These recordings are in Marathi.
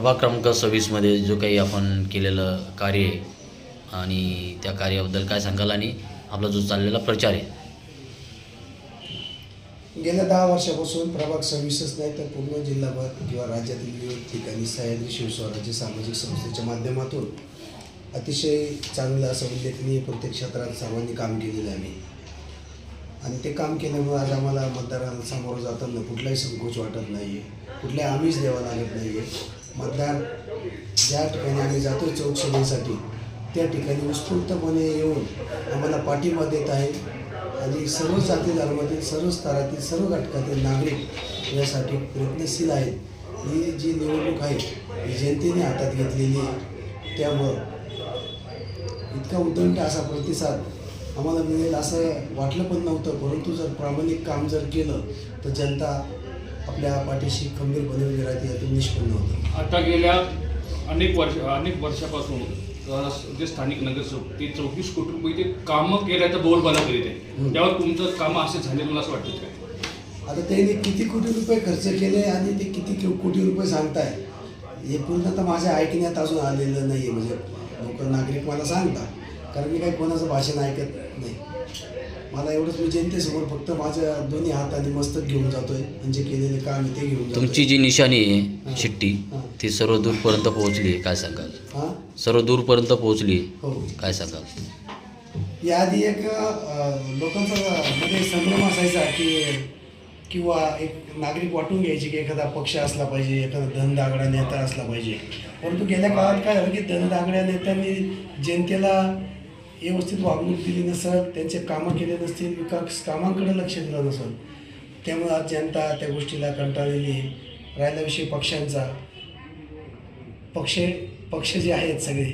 प्रभाग क्रमांक सव्वीसमध्ये जो काही आपण केलेलं कार्य आहे आणि त्या कार्याबद्दल काय सांगाल आणि आपला जो चाललेला प्रचार आहे? गेल्या दहा वर्षापासून प्रभाग सव्वीसच नाही तर पूर्ण जिल्हाभर किंवा राज्यातील विविध ठिकाणी सह्याद्री शिवस्वराज्य सामाजिक संस्थेच्या माध्यमातून अतिशय चांगलं असं उल्लेखनीय प्रत्येक क्षेत्रात सर्वांनी काम केलेलं आहे. आम्ही आणि ते काम केल्यामुळे आज आम्हाला मतदारांना सामोरं जाताना कुठलाही संकोच वाटत नाही आहे कुठलाही आम्हीच द्यावा लागत नाही आहे मतदार ज्या ठिकाणी आम्ही जातो चौकशीसाठी त्या ठिकाणी उत्स्फूर्तपणे येऊन आम्हाला पाठिंबा देत आहे. आणि सर्व जाती धर्मातील सर्व स्तरातील सर्व घटकातील नागरिक यासाठी प्रयत्नशील आहेत. ही जी निवडणूक आहे ही जनतेने हातात घेतलेली आहे. त्यामुळं इतका उदंड असा प्रतिसाद आम्हाला मिळेल असं वाटलं पण नव्हतं. परंतु जर प्रामाणिक काम जर केलं तर जनता आपल्या पाठीशी खंबीरपणे उभी राहते यातून निष्पन्न होतं. आता गेल्या अनेक वर्ष अनेक वर्षापासून अ, जे स्थानिक नगरसेवक ते चौतीस कोटी रुपये ते कामं केल्याचा बोलबाला करीत आहे. त्यावर तुमचं कामं असे झाले मला असं वाटतं काय? आता त्यांनी किती कोटी रुपये खर्च केले आणि ते किती कि- कोटी रुपये सांगताय? हे पूर्णतः माझ्या ऐकण्यात अजून आलेलं नाही आहे म्हणजे लोक नागरिक मला सांगतात. कारण मी काही कोणाचं भाषण ऐकत नाही. मला एवढंच मी जनतेसमोर फक्त माझ्या दोन्ही हाताने मस्तक घेऊन जातोय आणि जे केलेले काम आहे ते घेऊन. तुमची जी निशाणी आहे शिट्टी. ती सर्व दूरपर्यंत पोहोचली आहे काय सांगाल? हां? सर्व दूरपर्यंत पोहोचली हो. काय सांगाल? याआधी एक अं, लोकांचा मध्ये संभ्रम असायचा की किंवा एक नागरिक वाटून घ्यायचे की एखादा पक्ष असला पाहिजे एखादा धनदागडा नेता असला पाहिजे. परंतु गेल्या काळात काय झालं की धनदागड्या नेत्यांनी जनतेला व्यवस्थित वागणूक दिली नसत त्यांचे कामं केले नसतील विकास कामांकडे लक्ष दिलं नसत त्यामुळे आज जनता त्या गोष्टीला कंटाळलेली आहे. राहिला विषय पक्षांचा. पक्ष पक्ष जे आहेत सगळे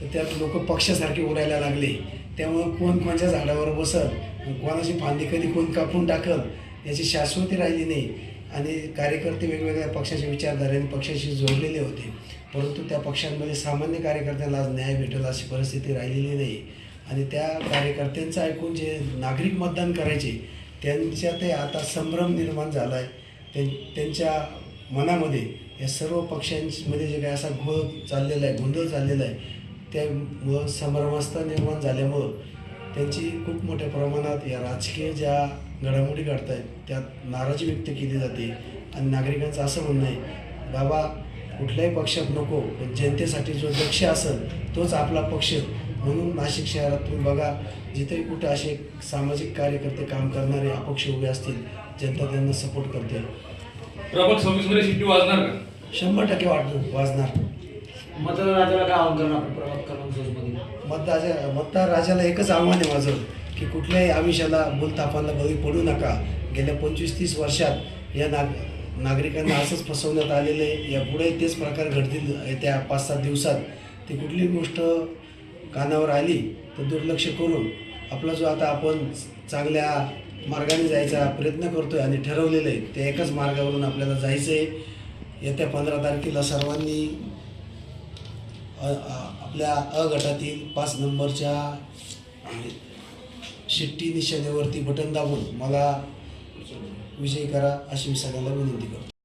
तर त्यात लोक पक्षासारखे उडायला लागले. त्यामुळं कोण कोणच्या झाडावर बसत कोणाची फांदी कधी कोण कापून टाकत याची शाश्वती राहिली नाही. आणि कार्यकर्ते वेगवेगळ्या पक्षाच्या विचारधारेने पक्षाशी जोडलेले होते. परंतु त्या पक्षांमध्ये सामान्य कार्यकर्त्यांना आज न्याय भेटेल अशी परिस्थिती राहिलेली नाही. आणि त्या कार्यकर्त्यांचं ऐकून जे नागरिक मतदान करायचे त्यांच्यात आता संभ्रम निर्माण झाला आहे त्यां त्यांच्या मनामध्ये या सर्व पक्षांमध्ये जे काही असा घोळ चाललेला आहे गोंधळ चाललेला आहे त्यामुळं संभ्रमास्था निर्माण झाल्यामुळं त्यांची खूप मोठ्या प्रमाणात या राजकीय ज्या घडामोडी घडत आहेत त्यात नाराजी व्यक्त केली जाते. आणि नागरिकांचं असं म्हणणं आहे बाबा कुठल्याही पक्षात नको पण जनतेसाठी जो दक्ष असेल तोच आपला पक्ष म्हणून नाशिक शहरात तुम्ही बघा जिथेही कुठे असे सामाजिक कार्यकर्ते काम करणारे अपक्ष उभे असतील जनता त्यांना सपोर्ट करते. प्रभाग शिट्टी वाजणार का? शंभर टक्के वाढणार वाजणार. मतदाराला काय आव्हान करणार आपण प्रभाग क्रमांक मतदार राजाला एकच आव्हान आहे माझं की कुठल्याही आमिषाला बोलतापाला बळी पडू नका. गेल्या पंचवीस तीस वर्षात या नाग नागरिकांना असंच फसवण्यात आलेलं आहे. यापुढे तेच प्रकार घडतील येत्या पाच सात दिवसात. ती कुठली गोष्ट कानावर आली तर दुर्लक्ष करून आपला जो आता आपण चांगल्या मार्गाने जायचा प्रयत्न करतोय आणि ठरवलेलं आहे त्या एकाच मार्गावरून आपल्याला जायचं आहे येत्या पंधरा तारखेला सर्वांनी आपल्या अ गटातील पाच नंबरच्या शिट्टी निशाण्यावरती बटन दाबून मला विजयी करा अशी मी सगळ्यांना विनंती करतो.